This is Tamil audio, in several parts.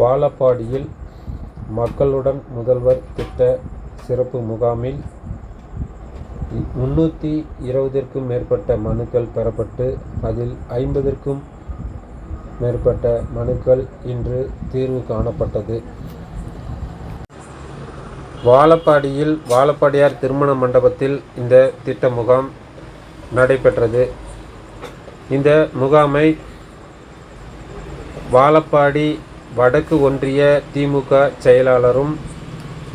வாழப்பாடியில் மக்களுடன் முதல்வர் திட்ட சிறப்பு முகாமில் முன்னூற்றி இருபதிற்கும் மேற்பட்ட மனுக்கள் பெறப்பட்டு அதில் ஐம்பதிற்கும் மேற்பட்ட மனுக்கள் இன்று தீர்வு காணப்பட்டது. வாழப்பாடியில் வாழப்பாடியார் திருமண மண்டபத்தில் இந்த திட்ட முகாம் நடைபெற்றது. இந்த முகாமை வாழப்பாடி வடக்கு ஒன்றிய திமுக செயலாளரும்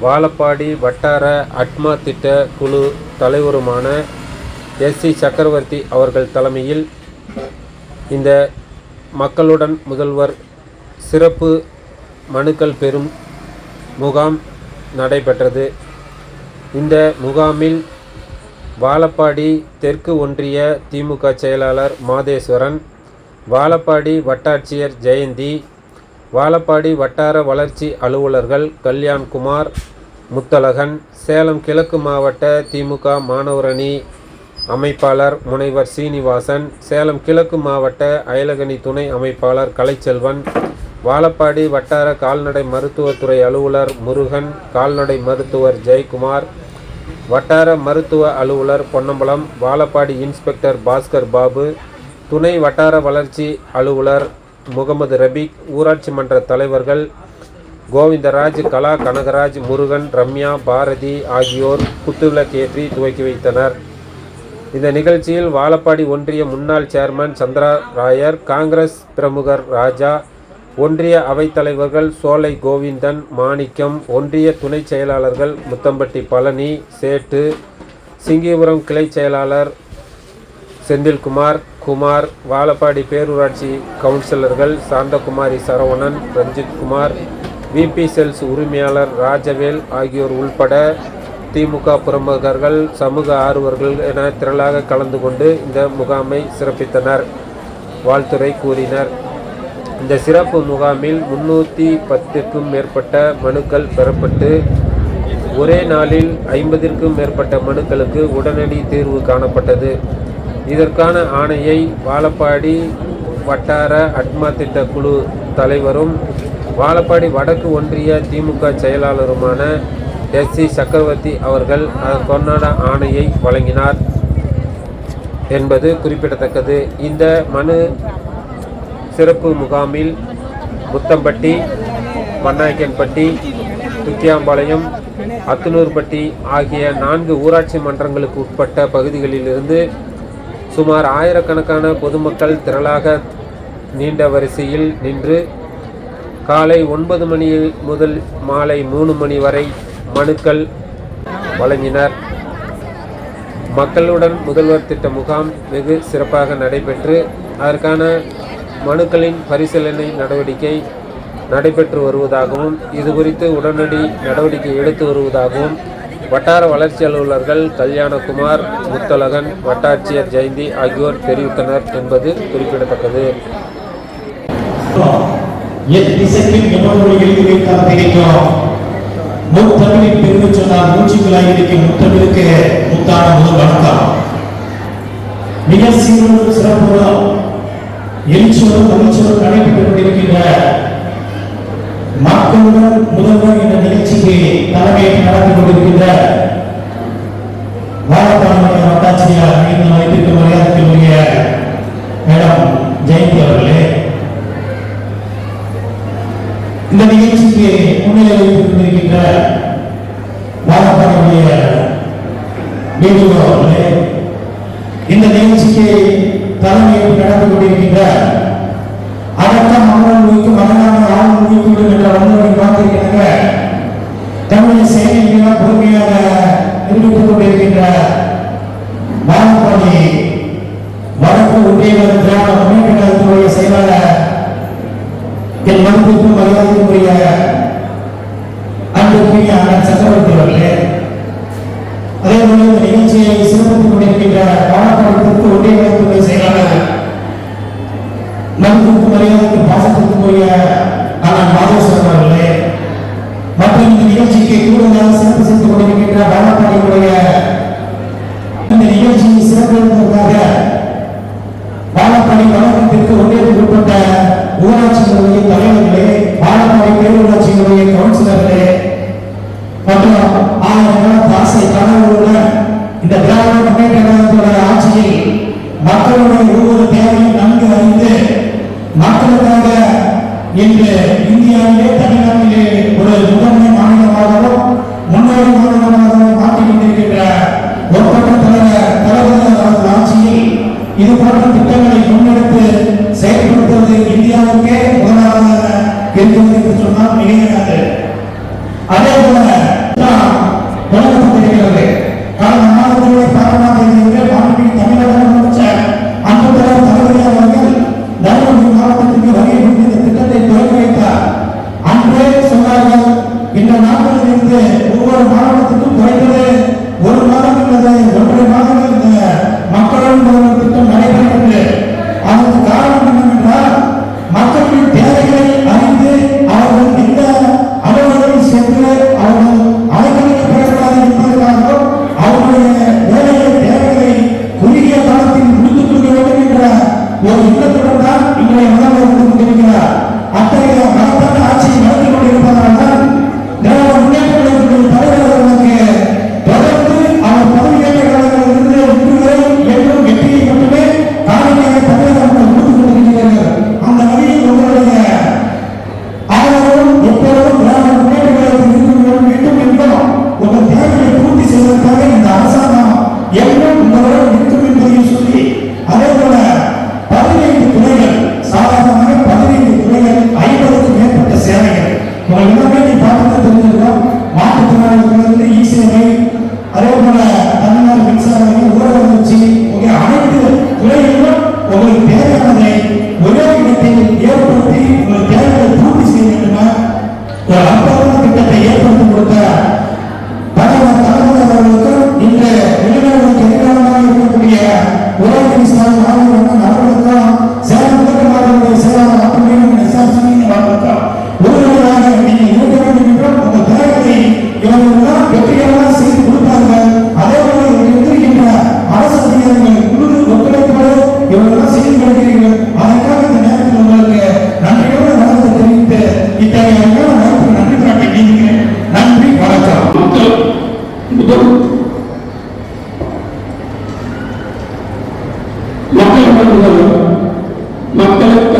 வாழப்பாடி வட்டார அட்மா திட்ட குழு தலைவருமான எஸ் சி சக்கரவர்த்தி அவர்கள் தலைமையில் இந்த மக்களுடன் முதல்வர் சிறப்பு மனுக்கள் பெறும் முகாம் நடைபெற்றது. இந்த முகாமில் வாழப்பாடி தெற்கு ஒன்றிய திமுக செயலாளர் மாதேஸ்வரன் வாழப்பாடி வட்டாட்சியர் ஜெயந்தி வாழப்பாடி வட்டார வளர்ச்சி அலுவலர்கள் கல்யாண்குமார் முத்தழகன் சேலம் கிழக்கு மாவட்ட திமுக மாணவரணி அமைப்பாளர் முனைவர் சீனிவாசன் சேலம் கிழக்கு மாவட்ட அயலகணி துணை அமைப்பாளர் கலைச்செல்வன் வாழப்பாடி வட்டார கால்நடை மருத்துவத்துறை அலுவலர் முருகன் கால்நடை மருத்துவர் ஜெயக்குமார் வட்டார மருத்துவ அலுவலர் பொன்னம்பலம் வாழப்பாடி இன்ஸ்பெக்டர் பாஸ்கர் பாபு துணை வட்டார வளர்ச்சி அலுவலர் முகமது ரபீக் ஊராட்சி மன்ற தலைவர்கள் கோவிந்தராஜ் கலா கனகராஜ் முருகன் ரம்யா பாரதி ஆகியோர் குத்துவிளக்கேற்றி துவக்கி வைத்தனர். இந்த நிகழ்ச்சியில் வாழப்பாடி ஒன்றிய முன்னாள் சேர்மன் சந்திரா ராயர் காங்கிரஸ் பிரமுகர் ராஜா ஒன்றிய அவைத்தலைவர்கள் சோலை கோவிந்தன் மாணிக்கம் ஒன்றிய துணை செயலாளர்கள் முத்தம்பட்டி பழனி சேட்டு சிங்கிபுரம் கிளை செயலாளர் செந்தில்குமார் குமார் வாழப்பாடி பேரூராட்சி கவுன்சிலர்கள் சாந்தகுமாரி சரவணன் ரஞ்சித்குமார் விபி செல்ஸ் உரிமையாளர் ராஜவேல் ஆகியோர் உள்பட திமுக பிரமுகர்கள் சமூக ஆர்வர்கள் என திரளாக கலந்து கொண்டு இந்த முகாமை சிறப்பித்தனர். வாழ்த்துறை கூறினர். இந்த சிறப்பு முகாமில் முன்னூற்றி பத்துக்கும் மேற்பட்ட மனுக்கள் பெறப்பட்டு ஒரே நாளில் ஐம்பதிற்கும் மேற்பட்ட மனுக்களுக்கு உடனடி தீர்வு காணப்பட்டது. இதற்கான ஆணையை வாழப்பாடி வட்டார அட்மா திட்ட குழு தலைவரும் வாழப்பாடி வடக்கு ஒன்றிய திமுக செயலாளருமான எஸ் சி சக்கரவர்த்தி அவர்கள் அதற்கான ஆணையை வழங்கினார் என்பது குறிப்பிடத்தக்கது. இந்த மனு சிறப்பு முகாமில் முத்தம்பட்டி மண்ணாய்க்கன்பட்டி துத்தியாம்பாளையம் அத்தனூர்பட்டி ஆகிய நான்கு ஊராட்சி மன்றங்களுக்கு உட்பட்ட பகுதிகளிலிருந்து சுமார் ஆயிரக்கணக்கான பொதுமக்கள் திரளாக நீண்ட வரிசையில் நின்று காலை ஒன்பது மணி முதல் மாலை மூணு மணி வரை மனுக்கள் வழங்கினர். மக்களுடன் முதல்வர் திட்ட முகாம் வெகு சிறப்பாக நடைபெற்று அதற்கான மனுக்களின் பரிசீலனை நடவடிக்கை நடைபெற்று வருவதாகவும் இது குறித்து உடனடி நடவடிக்கை எடுத்து வருவதாகவும் வட்டார வளர்ச்சி அலுவலர்கள் கல்யாணகுமார் முத்தழகன் வட்டாட்சியர் ஜெயந்தி ஆகியோர் தெரிவித்தனர் என்பது குறிப்பிடத்தக்கது. முத்தமிழின் பெருமை சொன்னால் மூச்சுக்களாய் இருக்கும் முத்தமிழுக்கு முத்தான முதல் வணக்கம். மிக சீரும் சிறப்புடன் எழுச்சியோடும் மகிழ்ச்சியோடும் நடைபெற்றுக் கொண்டிருக்கின்ற மக்களுடன் முதல்வர் என்ற நிகழ்ச்சிக்கு தலைமையை நடத்தி கொண்டிருக்கின்ற வாழப்பாடி வட்டாட்சியர் இந்த வைத்திருக்கும் மரியாதைக்குரிய மேடம் ஜெயந்தி அவர்களே இந்த நிகழ்ச்சிக்கு முன்னிலை வைத்திருக்கின்ற வாழப்பாடியுடைய வேலூர் அவர்களே இந்த நிகழ்ச்சிக்கு தலைமையை நடந்து கொண்டிருக்கின்ற அடக்கம்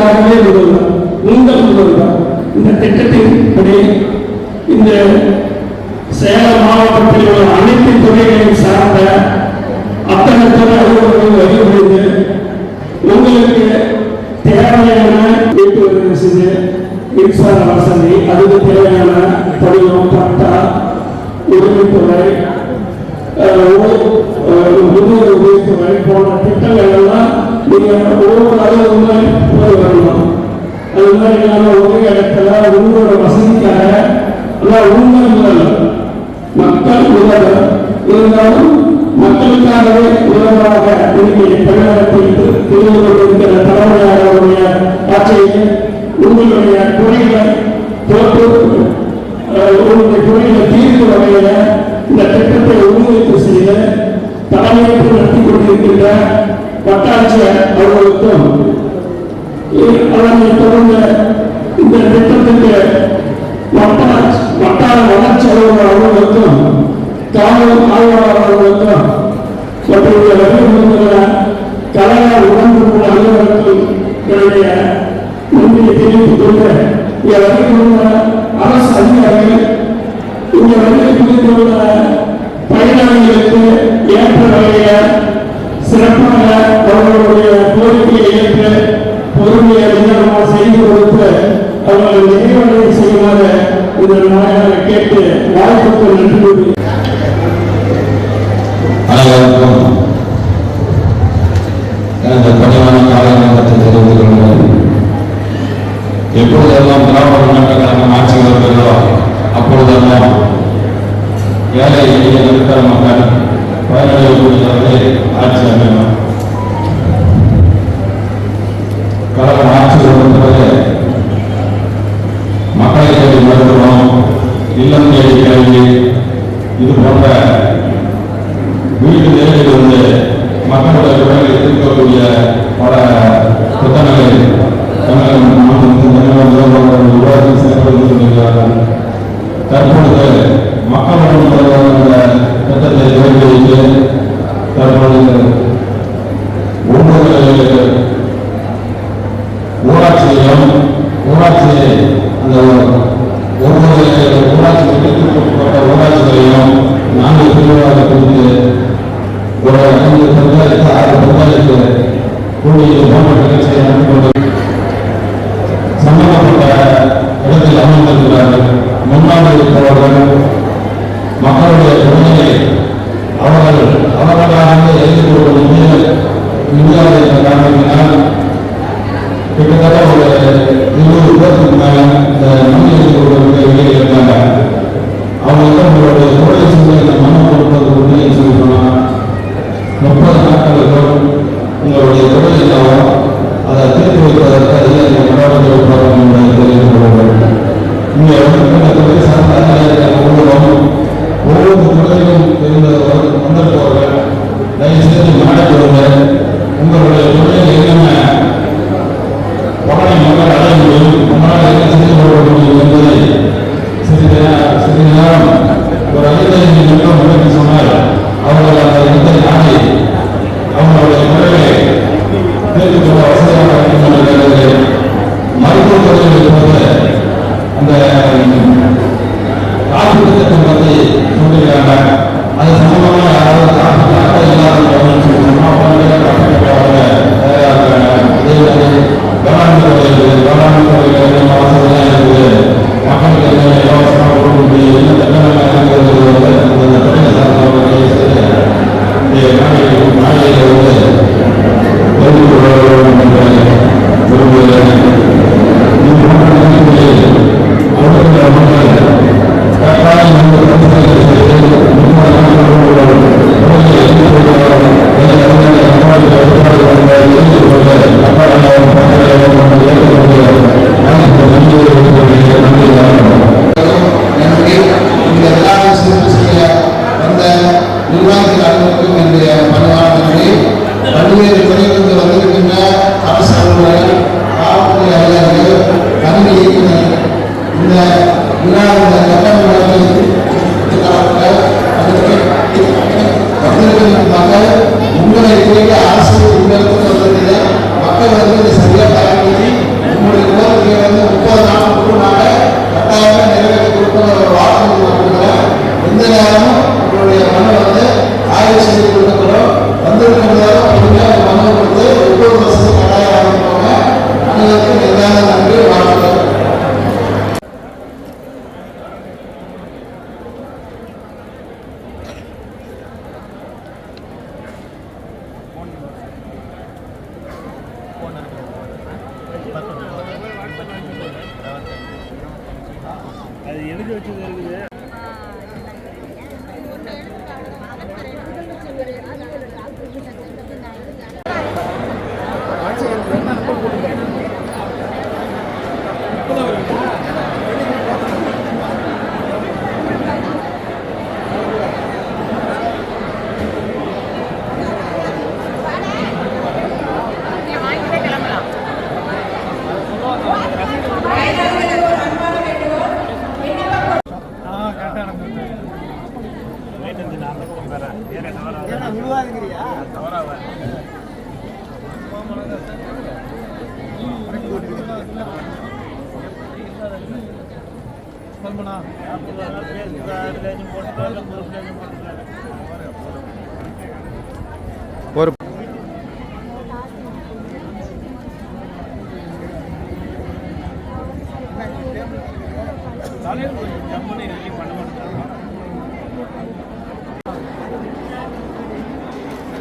திட்டத்திற்காகவே முதல்வர் உங்கள் முதல்வர் இந்த திட்டத்தின்படி இந்த சேலம் மாவட்டத்தில் உள்ள அனைத்து துறைகளையும் சார்ந்த அத்தனை துறை அலுவலர்கள் வழிபடுது உங்களுக்கு தேவையான வீட்டு வசதி மின்சார வசதி அதுக்கு தேவையான படிவம் பட்டா உரிமைத்தொகை உதவி உதவித்தொகை போன்ற திட்டங்கள் எல்லாம் நீங்கள் ஒவ்வொரு அளவுமே போய் வரணும். அது மாதிரி நான் வசதிக்காக அதான் உங்கள் முதல்ல மக்கள் உதவ மக்களுக்காகவே உதவாக இன்னைக்கு தமிழகத்தில் தெரிந்து கொண்டிருக்கிற தலைமையாளருடைய ஆட்சியை உங்களுடைய துறைகளை தோற்று உங்களுடைய துறைகளை தீர்வு வகையில் இந்த திட்டத்தை உறுதியீட்டு செய்து தலைமையேற்று நடத்தி கொண்டிருக்கின்ற Wakaja orang itu Ini orang yang turunnya Tidak betul-betul Wakaj Wakaj wakaj orang orang itu Allah orang itu Seperti yang lain எப்பொழுதெல்லாம் திராவிட முன்னேற்ற கழகம் ஆட்சி வருகிறதோ அப்பொழுதெல்லாம் ஏழை எளிய நடுத்தர மக்கள் பயனடையக்கூடியவர்களே ஆட்சி அமையும் கழகம் ஆட்சி வரும்போது மக்களை தேடி மருத்துவம் இல்லம் தேடி கல்வி இது போன்ற வீட்டு தேடியில் வந்து மக்களுடைய குரலை தீர்க்கக்கூடிய பல புத்தகங்கள் தற்பொழுது மக்கள்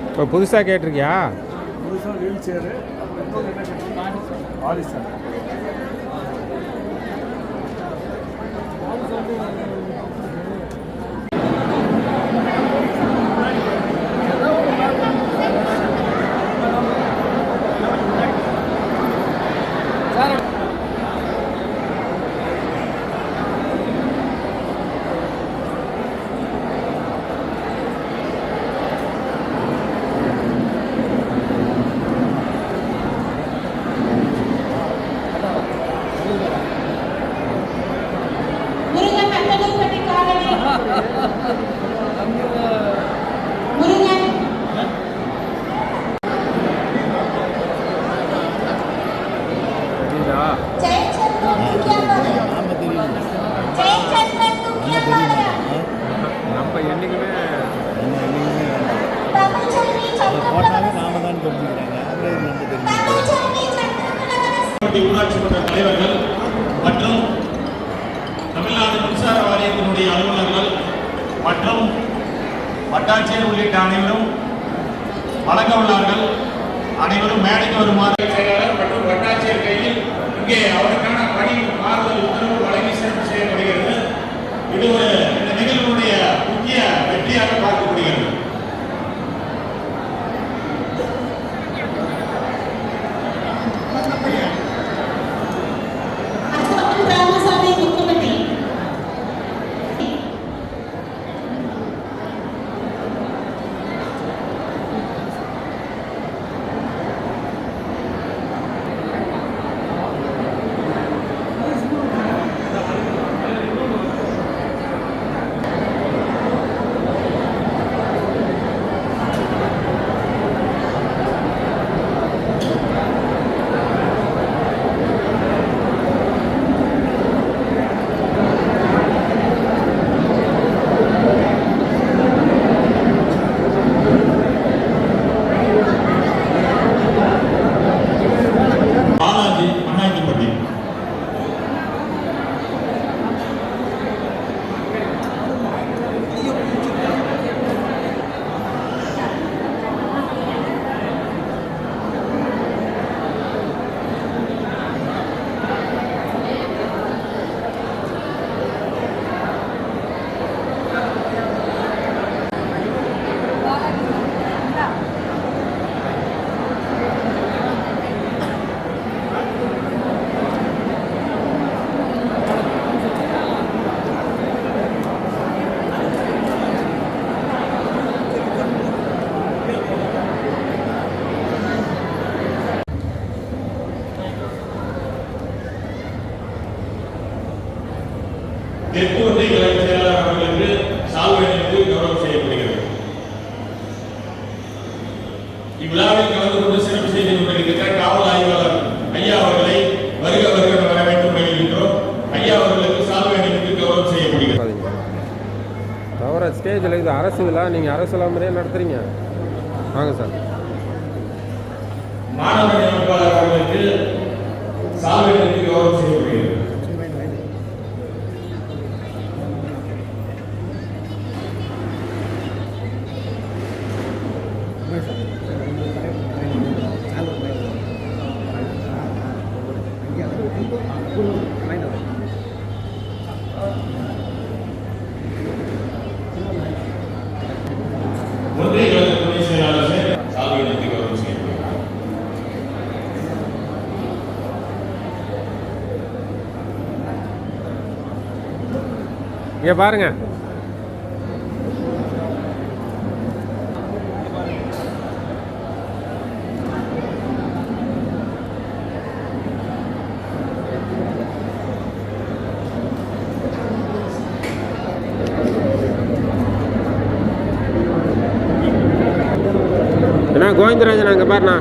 இப்போ புதுசாக கேட்டிருக்கியா? புதுசாக வீல் சேரு ஆலி இருக்கிறது நன்கு தெரியும் தலைவர்கள் மற்றும் தமிழ்நாடு மின்சார வாரியத்தினுடைய அலுவலர்கள் மற்றும் வட்டாட்சியர் உள்ளிட்ட அனைவரும் வழங்க உள்ளார்கள். அனைவரும் மேடைக்கு வருமாறு செயலாளர் மற்றும் வட்டாட்சியர் கையில் இங்கே அவருக்கான பணி மாறுதல் உத்தரவு வழங்கி சிறப்பு செய்யப்படுகிறது இது ஒரு இந்த நிகழ்வுடைய முக்கிய வெற்றியாக பார்க்க பண்ணாதீங்க தவிர ஸ்டேஜில் இது அரசு விழா நீங்கள் அரசு விழா மாதிரியே நடத்துறீங்க? வாங்க சார். மாணவர்கள் அமைப்பாளர் இங்கே பாருங்க. என்ன கோவிந்தராஜன் அங்கே பாருண்ணா?